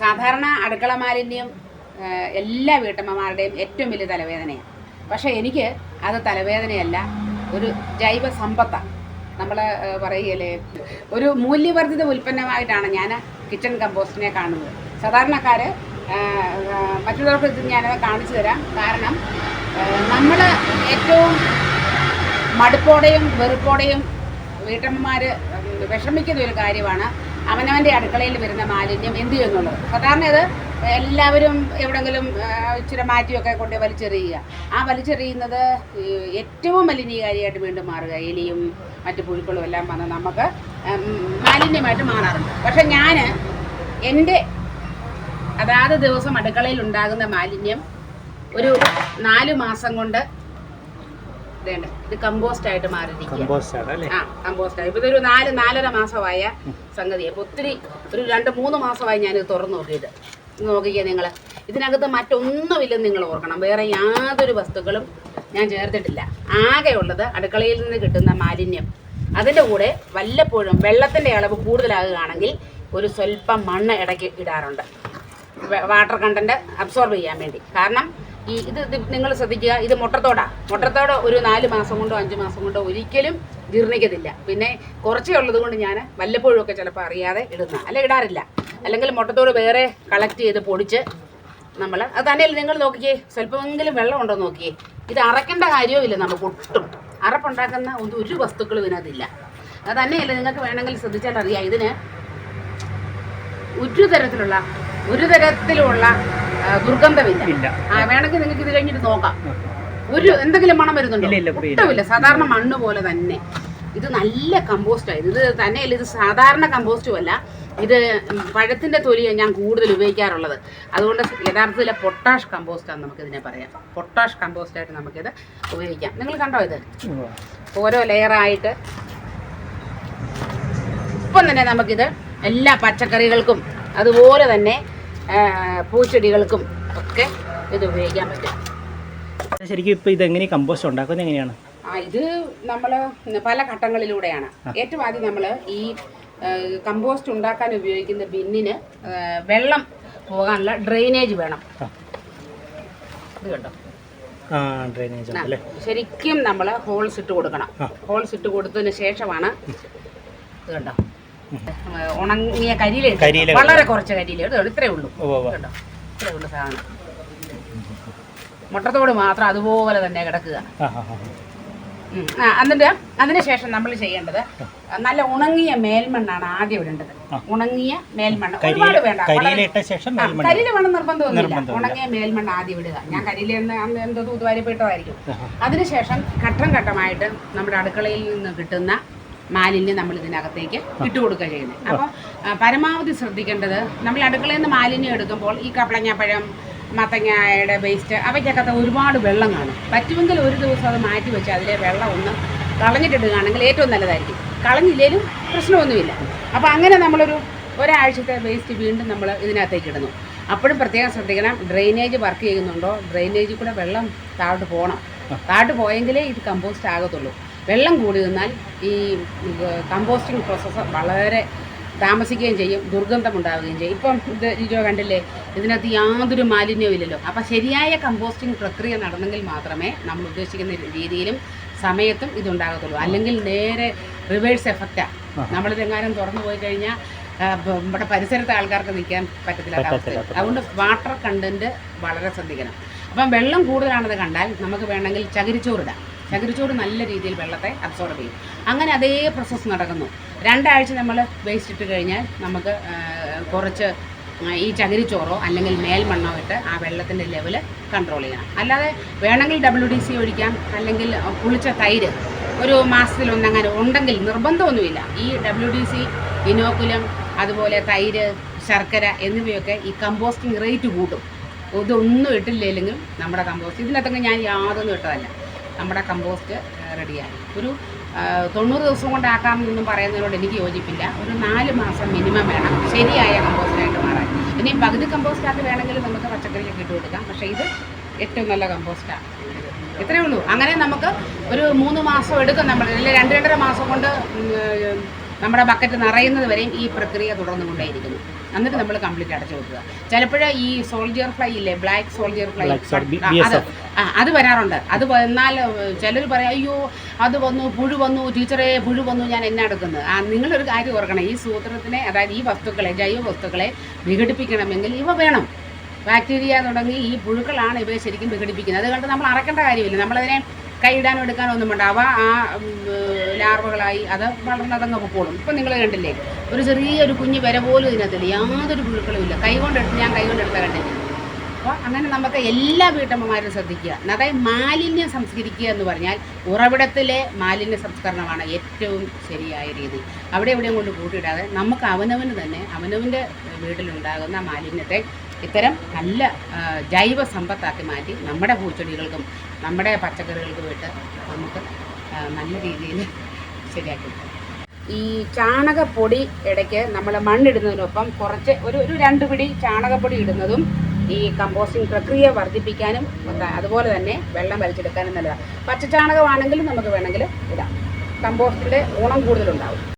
സാധാരണ അടുക്കള മാലിന്യം എല്ലാ വീട്ടമ്മമാരുടെയും ഏറ്റവും വലിയ തലവേദനയാണ് പക്ഷേ എനിക്ക് അത് തലവേദനയല്ല ഒരു ജൈവ സമ്പത്താണ് നമ്മൾ പറയുകയല്ലേ ഒരു മൂല്യവർദ്ധിത ഉൽപ്പന്നമായിട്ടാണ് ഞാൻ കിച്ചൺ കമ്പോസ്റ്റിനെ കാണുന്നത്. സാധാരണക്കാർ മറ്റുള്ളവർക്ക് ഇത് ഞാനത് കാണിച്ചു തരാം. കാരണം നമ്മൾ ഏറ്റവും മടുപ്പോടെയും വെറുപ്പോടെയും വീട്ടമ്മമാർ വിഷമിക്കുന്ന ഒരു കാര്യമാണ് അവനവന്റെ അടുക്കളയിൽ വരുന്ന മാലിന്യം എന്ത് ചെയ്യുന്നുള്ളത് സാധാരണ ഇത് എല്ലാവരും എവിടെങ്കിലും ഇച്ചിരി മാറ്റിയൊക്കെ കൊണ്ട് വലിച്ചെറിയുക. ആ വലിച്ചെറിയുന്നത് ഏറ്റവും മലിനീകാരിയായിട്ട് വീണ്ടും മാറുക. എലിയും മറ്റു പുഴുക്കളും എല്ലാം വന്ന് നമുക്ക് മാലിന്യമായിട്ട് മാറാറുണ്ട്. പക്ഷെ ഞാൻ എന്റെ അതാത് ദിവസം അടുക്കളയിൽ ഉണ്ടാകുന്ന മാലിന്യം ഒരു നാല് മാസം കൊണ്ട് ഇതേണ്ട. ഇത് കമ്പോസ്റ്റ് ആയിട്ട് മാറിയിരിക്കുക കമ്പോസ്റ്റ് ആ കമ്പോസ്റ്റ് ആയി ഇതൊരു നാല് നാലര മാസമായ സംഗതി അപ്പൊ ഒത്തിരി ഒരു രണ്ട് മൂന്ന് മാസമായി ഇത് തുറന്നു നോക്കിയിട്ട്. ഇത് നോക്കിക്കേ നിങ്ങൾ ഇതിനകത്ത് മറ്റൊന്നുമില്ലെന്ന് നിങ്ങൾ ഓർക്കണം. വേറെ യാതൊരു വസ്തുക്കളും ഞാൻ ചേർത്തിട്ടില്ല. ആകെ ഉള്ളത് അടുക്കളയിൽ നിന്ന് കിട്ടുന്ന മാലിന്യം. അതിന്റെ കൂടെ വല്ലപ്പോഴും വെള്ളത്തിന്റെ അളവ് കൂടുതലാകുകയാണെങ്കിൽ ഒരു സ്വല്പം മണ്ണ് ഇടയ്ക്ക് ഇടാറുണ്ട്. വാട്ടർ കണ്ടന്റ് അബ്സോർബ് ചെയ്യാൻ വേണ്ടി. കാരണം ഈ ഇത് നിങ്ങൾ ശ്രദ്ധിക്കുക ഇത് മുട്ടത്തോടാ. മുട്ടത്തോട് ഒരു നാല് മാസം കൊണ്ടോ അഞ്ച് മാസം കൊണ്ടോ ഒരിക്കലും ജീർണിക്കത്തില്ല. പിന്നെ കുറച്ചേ ഉള്ളത് കൊണ്ട് ഞാൻ വല്ലപ്പോഴും ഒക്കെ ചിലപ്പോൾ അറിയാതെ ഇടുന്ന അല്ല ഇടാറില്ല. അല്ലെങ്കിൽ മുട്ടത്തോട് വേറെ കളക്ട് ചെയ്ത് പൊടിച്ച് നമ്മൾ അത് തന്നെയല്ല നിങ്ങൾ നോക്കിക്കേ സ്വല്പമെങ്കിലും വെള്ളം ഉണ്ടോ നോക്കിയേ? ഇത് അറക്കേണ്ട കാര്യവുമില്ല നമുക്ക് ഒട്ടും. അറപ്പുണ്ടാക്കുന്ന ഒന്നും ഒരു വസ്തുക്കളും ഇതിനകത്തില്ല. അത് തന്നെയല്ല നിങ്ങൾക്ക് വേണമെങ്കിൽ ശ്രദ്ധിച്ചാൽ അറിയാം. ഇതിന് ഒരു തരത്തിലുള്ള ഒരു തരത്തിലുള്ള ദുർഗന്ധമില്ല. ആ വേണമെങ്കിൽ നിങ്ങൾക്ക് ഇത് കഴിഞ്ഞിട്ട് നോക്കാം. ഒരു എന്തെങ്കിലും മണം വരുന്നുണ്ടോ? ഇല്ല. ഒട്ടുമില്ല സാധാരണ മണ്ണ് പോലെ തന്നെ. ഇത് നല്ല കമ്പോസ്റ്റ് ആയി. ഇത് തന്നെയല്ല ഇത് സാധാരണ കമ്പോസ്റ്റും അല്ല. ഇത് പഴത്തിന്റെ തൊലിയാണ് ഞാൻ കൂടുതൽ ഉപയോഗിക്കാറുള്ളത്. അതുകൊണ്ട് യഥാർത്ഥത്തിലെ പൊട്ടാഷ് കമ്പോസ്റ്റ് കമ്പോസ്റ്റാണ് നമുക്കിതിനെ പറയാം. പൊട്ടാഷ് കമ്പോസ്റ്റ് ആയിട്ട് നമുക്കിത് ഉപയോഗിക്കാം. നിങ്ങൾ കണ്ടോ ഇത്? ഓരോ ലെയറായിട്ട് ഇപ്പം തന്നെ നമുക്കിത് എല്ലാ പച്ചക്കറികൾക്കും അതുപോലെ തന്നെ പൂച്ചെടികൾക്കും ഒക്കെ ഇത് ഉപയോഗിക്കാൻ പറ്റും. ശരിക്കും ഇപ്പൊ ഇത് എങ്ങനെ കമ്പോസ്റ്റ് ഉണ്ടാക്കുന്നത് എങ്ങനെയാണ്? ആ ഇത് നമ്മൾ പല ഘട്ടങ്ങളിലൂടെയാണ്. ഏറ്റവും ആദ്യം നമ്മൾ ഈ കമ്പോസ്റ്റ് ഉണ്ടാക്കാൻ ഉപയോഗിക്കുന്ന ബിന്നിന് വെള്ളം പോകാനുള്ള ഡ്രെയിനേജ് വേണം. ഇത് കണ്ടോ? ശരിക്കും നമ്മൾ ഹോൾസ് ഇട്ട് കൊടുക്കണം. ഹോൾസ് ഇട്ട് കൊടുത്തതിന് ശേഷമാണ് ഇത് കണ്ടോ? ഉണങ്ങിയ കരിയില കരിയില വളരെ കുറച്ച് കരിയില ഇത് ഇത്രേ ഉള്ളൂ. ഇത്രയേ ഉള്ളൂ സാധനം. മുട്ടത്തോട് മാത്രം അതുപോലെ തന്നെ കിടക്കുക. എന്നിട്ട് അതിനുശേഷം നമ്മൾ ചെയ്യേണ്ടത് നല്ല ഉണങ്ങിയ മേൽമണ്ണാണ് ആദ്യം ഇടേണ്ടത്. ഉണങ്ങിയ മേൽമണ്ണ്. ഒരുപാട് വേണ്ട. കരിയില വേണം നിർബന്ധമൊന്നുമില്ല. ഉണങ്ങിയ മേൽമണ്ണ് ആദ്യം ഇടുക. ഞാൻ കരിയില എന്തോ തൂത്തുവാരിപ്പെട്ടതായിരിക്കും ആഹാ. അതിനുശേഷം ഘട്ടം ഘട്ടമായിട്ട് നമ്മുടെ അടുക്കളയിൽ നിന്ന് കിട്ടുന്ന മാലിന്യം നമ്മൾ ഇതിനകത്തേക്ക് ഇട്ടുകൊടുക്കുക ചെയ്യുന്നത്. അപ്പോൾ പരമാവധി ശ്രദ്ധിക്കേണ്ടത് നമ്മൾ അടുക്കളയിൽ നിന്ന് മാലിന്യം എടുക്കുമ്പോൾ ഈ കപ്പളങ്ങാപ്പഴം മത്തങ്ങയുടെ വേസ്റ്റ് അവയ്ക്കകത്ത് ഒരുപാട് വെള്ളം കാണും. പറ്റുമെങ്കിൽ ഒരു ദിവസം അത് മാറ്റി വെച്ച് അതിലെ വെള്ളം ഒന്ന് കളഞ്ഞിട്ടിടുകയാണെങ്കിൽ ഏറ്റവും നല്ലതായിരിക്കും. കളഞ്ഞില്ലെങ്കിലും പ്രശ്നമൊന്നുമില്ല. അപ്പോൾ അങ്ങനെ നമ്മളൊരു ഒരാഴ്ചത്തെ വേസ്റ്റ് വീണ്ടും നമ്മൾ ഇതിനകത്തേക്ക് ഇടുന്നു. അപ്പോഴും പ്രത്യേകം ശ്രദ്ധിക്കണം ഡ്രെയിനേജ് വർക്ക് ചെയ്യുന്നുണ്ടോ? ഡ്രെയിനേജിൽ കൂടെ വെള്ളം താഴോട്ട് പോകണം. താഴോട്ട് പോയെങ്കിലേ ഇത് കമ്പോസ്റ്റ് ആകത്തുള്ളൂ. വെള്ളം കൂടി നിന്നാൽ ഈ കമ്പോസ്റ്റിംഗ് പ്രോസസ്സ് വളരെ താമസിക്കുകയും ചെയ്യും ദുർഗന്ധം ഉണ്ടാവുകയും ചെയ്യും. ഇപ്പം ഇത് രിജോ കണ്ടില്ലേ? ഇതിനകത്ത് യാതൊരു മാലിന്യവും ഇല്ലല്ലോ. അപ്പം ശരിയായ കമ്പോസ്റ്റിംഗ് പ്രക്രിയ നടന്നെങ്കിൽ മാത്രമേ നമ്മൾ ഉദ്ദേശിക്കുന്ന രീതിയിലും സമയത്തും ഇതുണ്ടാകത്തുള്ളൂ. അല്ലെങ്കിൽ നേരെ റിവേഴ്സ് എഫക്റ്റാണ് നമ്മളിതെങ്ങാനും തുറന്നു പോയി കഴിഞ്ഞാൽ നമ്മുടെ പരിസരത്തെ ആൾക്കാർക്ക് നിൽക്കാൻ പറ്റത്തില്ല അതുകൊണ്ട് വാട്ടർ കണ്ടന്റ് വളരെ ശ്രദ്ധിക്കണം. അപ്പം വെള്ളം കൂടുതലാണെന്ന് കണ്ടാൽ നമുക്ക് വേണമെങ്കിൽ ചകിരിച്ചോറിടാം. ചകിരിച്ചോറ് നല്ല രീതിയിൽ വെള്ളത്തെ അബ്സോർബ് ചെയ്യും. അങ്ങനെ അതേ പ്രോസസ്സ് നടക്കുന്നു. രണ്ടാഴ്ച നമ്മൾ വേസ്റ്റ് ഇട്ട് കഴിഞ്ഞാൽ നമുക്ക് കുറച്ച് ഈ ചകിരിച്ചോറോ അല്ലെങ്കിൽ മേൽമണ്ണോ ഇട്ട് ആ വെള്ളത്തിന്റെ ലെവൽ കൺട്രോൾ ചെയ്യണം. അല്ലാതെ വേണമെങ്കിൽ ഡബ്ല്യു ഡി സി ഒഴിക്കാം അല്ലെങ്കിൽ പുളിച്ച തൈര് ഒരു മാസത്തിലൊന്നങ്ങനെ ഉണ്ടെങ്കിൽ നിർബന്ധമൊന്നുമില്ല. ഈ ഡബ്ല്യു ഡി സി ഇനോക്കുലം അതുപോലെ തൈര് ശർക്കര എന്നിവയൊക്കെ ഈ കമ്പോസ്റ്റിംഗ് റേറ്റ് കൂട്ടും. ഇതൊന്നും ഇട്ടില്ലെങ്കിലും നമ്മുടെ കമ്പോസ്റ്റ് ഇതിനകത്തൊക്കെ ഞാൻ യാതൊന്നും ഇട്ടതല്ല. നമ്മുടെ കമ്പോസ്റ്റ് റെഡിയായി ഒരു തൊണ്ണൂറ് ദിവസം കൊണ്ടാക്കാമെന്നൊന്നും പറയുന്നതിനോട് എനിക്ക് യോജിപ്പില്ല. ഒരു നാല് മാസം മിനിമം വേണം. ശരിയായ കമ്പോസ്റ്റായിട്ട് മാറാൻ. ഇനി പകുതി കമ്പോസ്റ്റാക്കി വേണമെങ്കിൽ നമുക്ക് പച്ചക്കറിയൊക്കെ ഇട്ട് കൊടുക്കാം. പക്ഷേ ഇത് ഏറ്റവും നല്ല കമ്പോസ്റ്റാണ് ഇത്രയേ ഉള്ളൂ. അങ്ങനെ നമുക്ക് ഒരു മൂന്ന് മാസം എടുക്കും നമ്മൾ. അല്ലെങ്കിൽ രണ്ട് രണ്ടര മാസം കൊണ്ട് നമ്മുടെ ബക്കറ്റ് നിറയുന്നത് വരെയും ഈ പ്രക്രിയ തുടർന്നുകൊണ്ടേയിരിക്കുന്നു. എന്നിട്ട് നമ്മൾ കംപ്ലീറ്റ് അടച്ചു കൊടുക്കുക ചിലപ്പോൾ ഈ സോൾജിയർ ഫ്ലൈ ഇല്ലേ ബ്ലാക്ക് സോൾജിയർ ഫ്ലൈ അത് അത് വരാറുണ്ട്. അത് വന്നാൽ ചിലർ പറയും അയ്യോ അത് വന്നു പുഴു വന്നു ടീച്ചറെ പുഴു വന്നു ഞാൻ എന്നെ എടുക്കുന്നത്? ആ നിങ്ങളൊരു കാര്യം ഓർക്കണം. ഈ സൂത്രത്തിനെ അതായത് ഈ വസ്തുക്കളെ ജൈവ വസ്തുക്കളെ വിഘടിപ്പിക്കണമെങ്കിൽ ഇവ വേണം. ബാക്ടീരിയ തുടങ്ങി ഈ പുഴുക്കളാണ് ഇവയെ ശരിക്കും വിഘടിപ്പിക്കുന്നത്. അതുകൊണ്ട് നമ്മൾ അറക്കേണ്ട കാര്യമില്ല. നമ്മളതിനെ കൈയിടാനോ എടുക്കാനോ ഒന്നും വേണ്ട അവ ആ ലാർവകളായി അത് വളർന്നതങ്ങ് പൊക്കോളും. ഇപ്പം നിങ്ങൾ കണ്ടില്ലേ ഒരു ചെറിയൊരു കുഞ്ഞ് വര പോലും ഇതിനകത്തില്ല. യാതൊരു പുഴുക്കളും ഇല്ല കൈ കൊണ്ടെടുത്ത് ഞാൻ കൈ കൊണ്ടെടുത്ത കണ്ടില്ല അപ്പോൾ അങ്ങനെ നമുക്ക് എല്ലാ വീട്ടമ്മമാരും ശ്രദ്ധിക്കുക. അതായത് മാലിന്യം സംസ്കരിക്കുക എന്ന് പറഞ്ഞാൽ ഉറവിടത്തിലെ മാലിന്യ സംസ്കരണമാണ് ഏറ്റവും ശരിയായ രീതി. അവിടെ എവിടെയും കൊണ്ട് കൂട്ടിയിടാതെ നമുക്ക് അവനവന് തന്നെ അവനവന്റെ വീട്ടിലുണ്ടാകുന്ന മാലിന്യത്തെ ഇത്തരം നല്ല ജൈവ സമ്പത്താക്കി മാറ്റി നമ്മുടെ പൂച്ചെടികൾക്കും നമ്മുടെ പച്ചക്കറികൾക്കും ഇട്ട് നമുക്ക് നല്ല രീതിയിൽ ശരിയാക്കി ഈ ചാണകപ്പൊടി ഇടയ്ക്ക് നമ്മൾ മണ്ണിടുന്നതിനൊപ്പം കുറച്ച് ഒരു ഒരു രണ്ട് പിടി ചാണകപ്പൊടി ഇടുന്നതും ഈ കമ്പോസ്റ്റിംഗ് പ്രക്രിയ വർദ്ധിപ്പിക്കാനും അതുപോലെ തന്നെ വെള്ളം വലിച്ചെടുക്കാനും നല്ലതാണ്. പച്ചച്ചാണകമാണെങ്കിലും നമുക്ക് വേണമെങ്കിൽ ഇടാം. കമ്പോസ്റ്റിന്റെ ഗുണം കൂടുതലുണ്ടാവും.